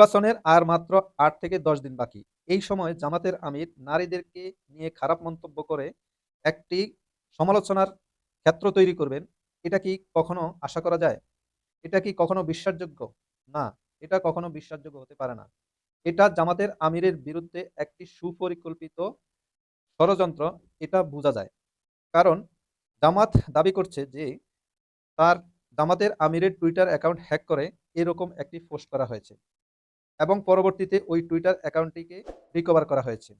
নির্বাচনের আর মাত্র আট থেকে দশ দিন বাকি। এই সময় জামাতের আমির নারীদেরকে নিয়ে খারাপ মন্তব্য করে একটি সমালোচনার ক্ষেত্র তৈরি করবেন, এটা কি কখনো আশা করা যায়? এটা কি কখনো বিশ্বাসযোগ্য? না, এটা কখনো বিশ্বাসযোগ্য হতে পারে না। এটা জামাতের আমিরের বিরুদ্ধে একটি সুপরিকল্পিত ষড়যন্ত্র, এটা বোঝা যায়। কারণ জামাত দাবি করছে যে তার জামাতের আমিরের টুইটার অ্যাকাউন্ট হ্যাক করে এরকম একটি পোস্ট করা হয়েছে। এবং পরবর্তীতে ওই টুইটার অ্যাকাউন্টটিকে রিকভার করা হয়েছে।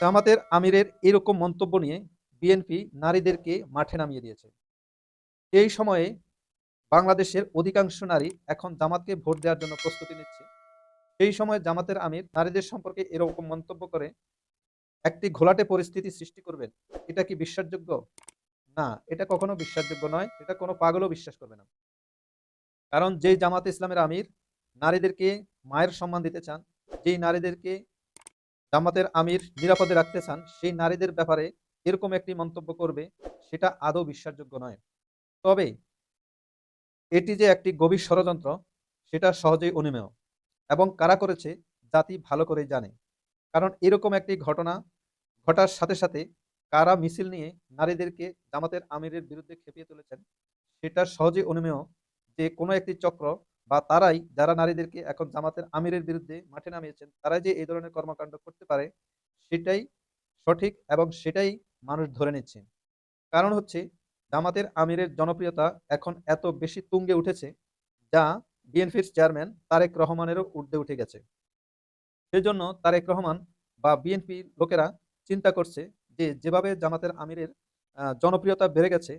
জামাতের আমিরের এরকম মন্তব্য নিয়ে বিএনপি নারীদেরকে মাঠে নামিয়ে দিয়েছে। এই সময়ে বাংলাদেশের অধিকাংশ নারী এখন জামাতকে ভোট দেওয়ার জন্য প্রস্তুতি নিচ্ছে। সেই সময় জামাতের আমির নারীদের সম্পর্কে এরকম মন্তব্য করে একটি ঘোলাটে পরিস্থিতি সৃষ্টি করবেন, এটা কি বিশ্বাসযোগ্য? না, এটা কখনো বিশ্বাসযোগ্য নয়, এটা কোনো পাগলও বিশ্বাস করবে না। কারণ যেই জামাত ইসলামের আমির নারীদেরকে মায়ের সম্মান দিতে চান, যেই নারীদেরকে জামাতের আমির নিরাপদে রাখতে চান, সেই নারীদের ব্যাপারে এরকম একটি মন্তব্য করবে, সেটা আদৌ বিশ্বাসযোগ্য নয়। তবে এটি যে একটি গভীর ষড়যন্ত্র, সেটা সহজেই অনুমেয় এবং কারা করেছে, জাতি ভালো করেই জানে। কারণ এরকম একটি ঘটনা ঘটার সাথে সাথে কারা মিছিল নিয়ে নারীদেরকে জামাতের আমিরের বিরুদ্ধে খেপিয়ে তুলেছেন, সেটা সহজেই অনুমেয় যে কোনো একটি চক্র বা তারাই যারা নারীদেরকে এখন জামাতের আমিরের বিরুদ্ধে মাঠে নামিয়েছেন, তারাই যে এই ধরনের কর্মকাণ্ড করতে পারে, সেটাই সঠিক এবং সেটাই মানুষ ধরে নিচ্ছে। কারণ হচ্ছে জামাতের আমিরের জনপ্রিয়তা এখন এত বেশি তুঙ্গে উঠেছে যা বিএনপির চেয়ারম্যান তারেক রহমানেরও ঊর্ধ্বে উঠে গেছে। সেজন্য তারেক রহমান বা বিএনপির লোকেরা চিন্তা করছে যে যেভাবে জামাতের আমিরের জনপ্রিয়তা বেড়ে গেছে,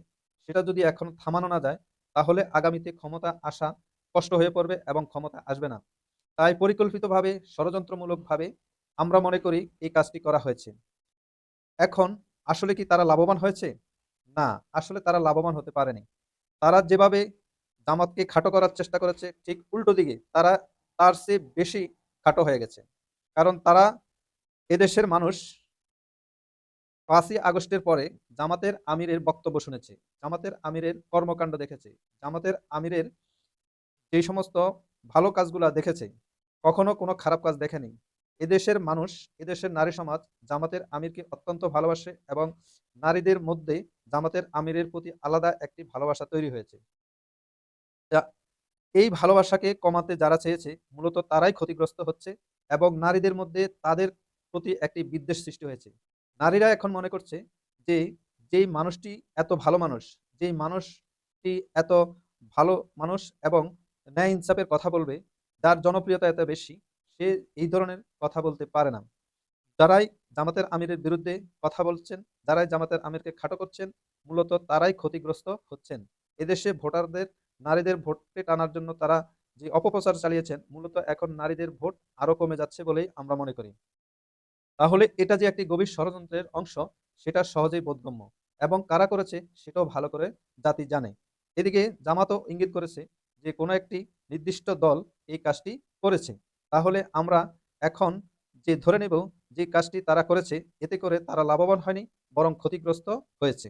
সেটা যদি এখন থামানো না যায়, তাহলে আগামীতে ক্ষমতা আসা কষ্ট হয়ে পড়বে এবং ক্ষমতা আসবে না। তাই পরিকল্পিতভাবে, ষড়যন্ত্রমূলকভাবে আমরা মনে করি এই কাজটি করা হয়েছে। এখন আসলে কি তারা লাভবান হয়েছে? না, আসলে তারা লাভবান হতে পারেনি। তারা যেভাবে জামাতকে খাটো করার চেষ্টা করেছে, ঠিক উল্টো দিকে তারা তার চেয়ে বেশি খাটো হয়ে গেছে। কারণ তারা এদেশের মানুষ পাঁচই আগস্টের পরে জামাতের আমিরের বক্তব্য শুনেছে, জামাতের আমিরের কর্মকাণ্ড দেখেছে, জামাতের আমিরের যেই সমস্ত ভালো কাজগুলো দেখেছে, কখনো কোনো খারাপ কাজ দেখেনি। এদেশের মানুষ, এদেশের নারী সমাজ জামাতের আমিরকে অত্যন্ত ভালোবাসে এবং নারীদের মধ্যে জামাতের আমিরের প্রতি আলাদা একটি ভালোবাসা তৈরি হয়েছে। এই ভালোবাসাকে কমাতে যারা চেয়েছে, মূলত তারাই ক্ষতিগ্রস্ত হচ্ছে এবং নারীদের মধ্যে তাদের প্রতি একটি বিদ্বেষ সৃষ্টি হয়েছে। নারীরা এখন মনে করছে যে, যেই মানুষটি এত ভালো মানুষ, যেই মানুষটি এত ভালো মানুষ এবং ন্যায় ইনসাফের কথা বলবে, যার জনপ্রিয়তা এত বেশি, সে এই ধরনের কথা বলতে পারে না। যারাই জামাতের আমিরের বিরুদ্ধে কথা বলছেন, যারাই জামাতের আমিরকে খাটো করছেন, মূলত তারাই ক্ষতিগ্রস্ত হচ্ছেন। এদেশে ভোটারদের, নারীদের ভোটে টানার জন্য তারা যে অপপ্রচার চালিয়েছেন, মূলত এখন নারীদের ভোট আরও কমে যাচ্ছে বলেই আমরা মনে করি। তাহলে এটা যে একটি গভীর ষড়যন্ত্রের অংশ, সেটা সহজেই বোধগম্য। এবং কারা করেছে, সেটাও ভালো করে জাতি জানে। এদিকে জামাতও ইঙ্গিত করেছে যে কোনো একটি নির্দিষ্ট দল এই কাজটি করেছে। তাহলে আমরা এখন যে ধরে নেব যে কাজটি তারা করেছে, এতে করে তারা লাভবান হয়নি, বরং ক্ষতিগ্রস্ত হয়েছে।